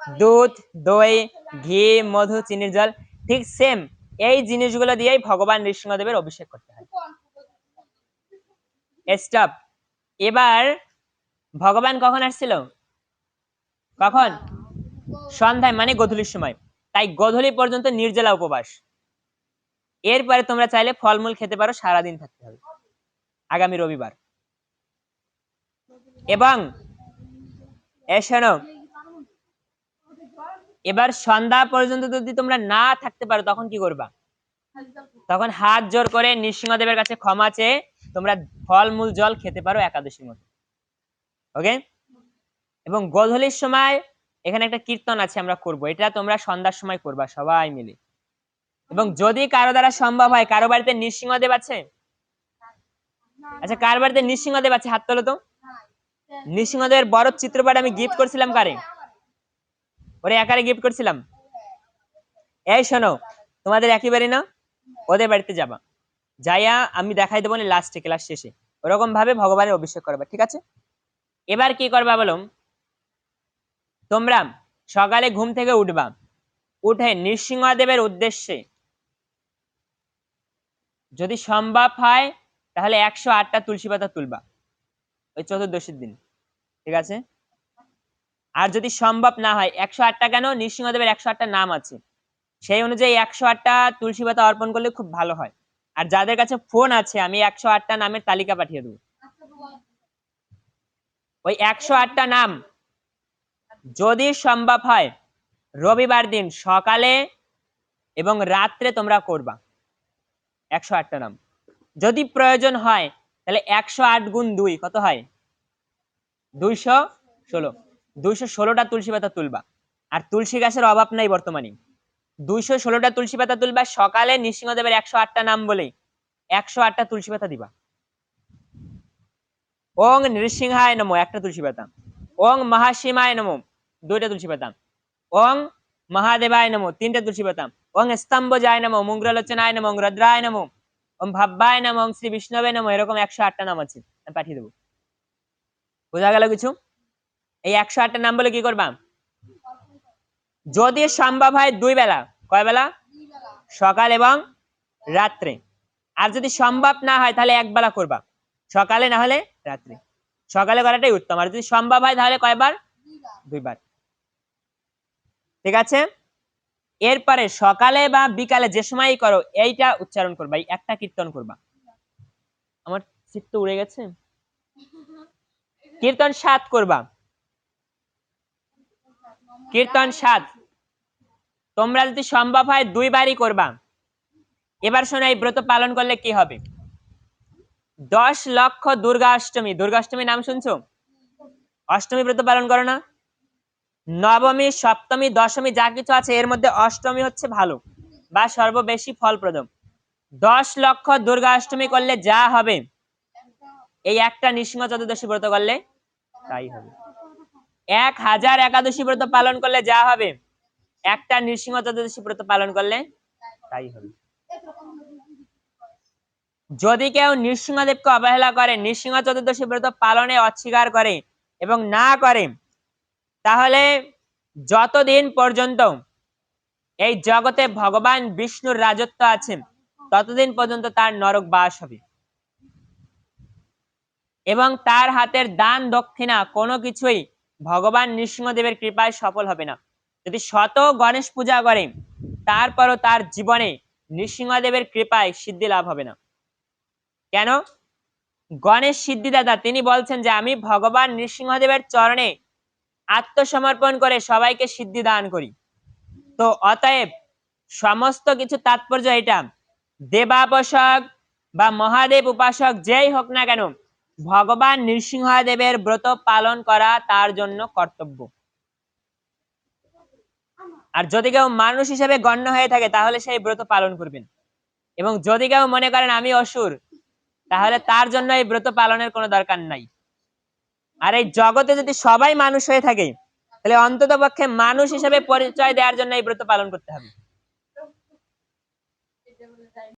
দুধ, দই, ঘি, মধু চিনির জল, ঠিক সেম এই জিনিসগুলো দিয়েই ভগবান নৃসিংহদেবের অভিষেক করতে হয়। স্টপ এবার ভগবান কখন আসছিল? কখন? সন্ধ্যায় মানে গধূলির সময়। তাই গধূলি পর্যন্ত নির্জলা উপবাস। এরপরে তোমরা চাইলে ফলমূল খেতে পারো, সারাদিন থাকতে হবে। আগামী রবিবার। এবং এ এবার সন্ধ্যা পর্যন্ত যদি তোমরা না থাকতে পারো তখন কি করবা? তখন হাত জোর করে নৃসিংহদেবের কাছে ক্ষমা চেয়ে তোমরা ফলমূল জল খেতে পারো একাদশীর মতো ওকে এবং গোধূলির সময় এখানে একটা কীর্তন আছে আমরা করব। এটা তোমরা সন্ধ্যার সময় করবা সবাই মিলে। এবং যদি কারও দ্বারা সম্ভব হয় কারও বাড়িতে নৃসিংহদেব আছে? আচ্ছা কার বাড়িতে নৃসিংহদেব আছে? হাত তোলো তো। নৃসিংহদেবের বড় চিত্রপট আমি গিফট করছিলাম কারে? ওরে একারে গিফট করছিলাম। এই শোনো, তোমাদের একই বাড়ি না, ওদের বাড়িতে যাবা। যাইয়া আমি দেখাই দেবো না লাস্টে ক্লাস শেষে। ওরকম ভাবে ভগবানের অভিষেক করবা, ঠিক আছে? এবার কি করবা বলো? তোমরা সকালে ঘুম থেকে উঠবা। উঠে নৃসিংহদেবের উদ্দেশ্যে। যদি সম্ভব হয়, তাহলে একশো আটটা তুলসী পাতা তুলবা। ওই চতুর্দশীর দিন, ঠিক আছে? আর যদি সম্ভব না হয়, একশো আটটা কেন? নৃসিংহদেবের একশো আটটা নাম আছে। সেই অনুযায়ী একশো আটটা তুলসী পাতা অর্পণ করলে খুব ভালো হয়। আর যাদের কাছে ফোন আছে, আমি একশো আটটা নামের তালিকা পাঠিয়ে দেবো। ওই একশো আটটা নাম যদি সম্ভব হয়, রবিবার দিন সকালে এবং রাত্রে তোমরা করবা। একশো আটটা নাম। যদি প্রয়োজন হয়, তাহলে একশো আট গুণ দুই কত হয়? দুইশো ষোলো। দুইশো ষোলোটা তুলসী পাতা তুলবা। আর তুলসী গাছের অভাব নাই বর্তমানে। দুইশো ষোলোটা তুলসী পাতা তুলবা, সকালে নৃসিংহদেবের একশো আটটা নাম বলে একশো আটটা তুলসী পাতা দিবা। ওং নৃসিংহায় নমো, একটা তুলসী পাতা। ওং মহাসীমায় নমো, দুইটা তুলসী পাতা। ওং মহাদেবায় নমো, তিনটা তুলসী পাতা। ওং স্তম্ভ যায় নমো মুগ্রলোচনায় নমো রদ্রায় নমো। ওম ভাব্বায় নমো শ্রী বিষ্ণবে নমো, এরকম একশো আটটা নাম আছে। আমি পাঠিয়ে দেবো। বোঝা গেল কিছু? এই একশো আটটা নাম বলে কি করবা? যদি সম্ভব হয় দুই বেলা। কয় বেলা? সকাল এবং রাত্রে। আর যদি সম্ভব না হয় তাহলে এক বেলা করবা। সকালে না হলে রাত্রে। সকালে করাটাই উত্তম। আর যদি সম্ভব হয় তাহলে কয়বার? দুইবার। ঠিক আছে? এরপরে সকালে বা বিকালে যে সময় করো এইটা উচ্চারণ করবা। একটা কীর্তন করবা। আমার সিট তো উড়ে গেছে। কীর্তন সাত করবা। কীর্তন সাত তোমরা যদি সম্ভব হয় দুইবারই করবা। এবার শোনো, এই ব্রত পালন করলে কি হবে? দশ লক্ষ দুর্গা অষ্টমী। দুর্গা অষ্টমী নাম শুনছো? অষ্টমী ব্রত পালন করো না। নবমী, সপ্তমী, দশমী যা কিছু আছে, এর মধ্যে অষ্টমী হচ্ছে ভালো বা সর্ববেশী ফলপ্রদ দশ লক্ষ দুর্গা অষ্টমী করলে যা হবে, এই একটা নৃসিংহ চতুর্দশী ব্রত করলে তাই হবে। এক হাজার একাদশী ব্রত পালন করলে যা হবে? একটা নৃসিংহ চতুর্দশী ব্রত পালন করলে তাই হবে। যদি কেউ নৃসিংহদেবকে অবহেলা করে, নৃসিংহ চতুর্দশী ব্রত পালনে অস্বীকার করে এবং না করে, তাহলে যতদিন পর্যন্ত এই জগতে ভগবান বিষ্ণুর রাজত্ব আছে, ততদিন পর্যন্ত তার নরক বাস হবে। এবং তার হাতের দান দক্ষিণা কোনো কিছুই ভগবান নৃসিংহদেবের কৃপায় সফল হবে না। যদি শত গণেশ পূজা করে, তারপরও তার জীবনে নৃসিংহদেবের কৃপায় সিদ্ধি লাভ হবে না। কেন? গণেশ সিদ্ধিদাতা, তিনি বলছেন যে, আমি ভগবান নৃসিংহদেবের চরণে আত্মসমর্পণ করে সবাইকে সিদ্ধি দান করি। তো অতএব সমস্ত কিছু তাৎপর্য এটা। দেবাপসক বা মহাদেব উপাসক যেই হোক না কেন ভগবান নৃসিংহদেবের ব্রত পালন করা তার জন্য কর্তব্য। আর যদি কেউ মানুষ হিসেবে গণ্য হয়ে থাকে, তাহলে সেই ব্রত পালন করবেন। এবং যদি কেউ মনে করেন আমি অসুর, তাহলে তার জন্য এই ব্রত পালনের কোনো দরকার নাই। আর এই জগতে যদি সবাই মানুষ হয়ে থাকে, তাহলে অন্তত পক্ষে মানুষ হিসেবে পরিচয় দেওয়ার জন্য এই ব্রত পালন করতে হবে।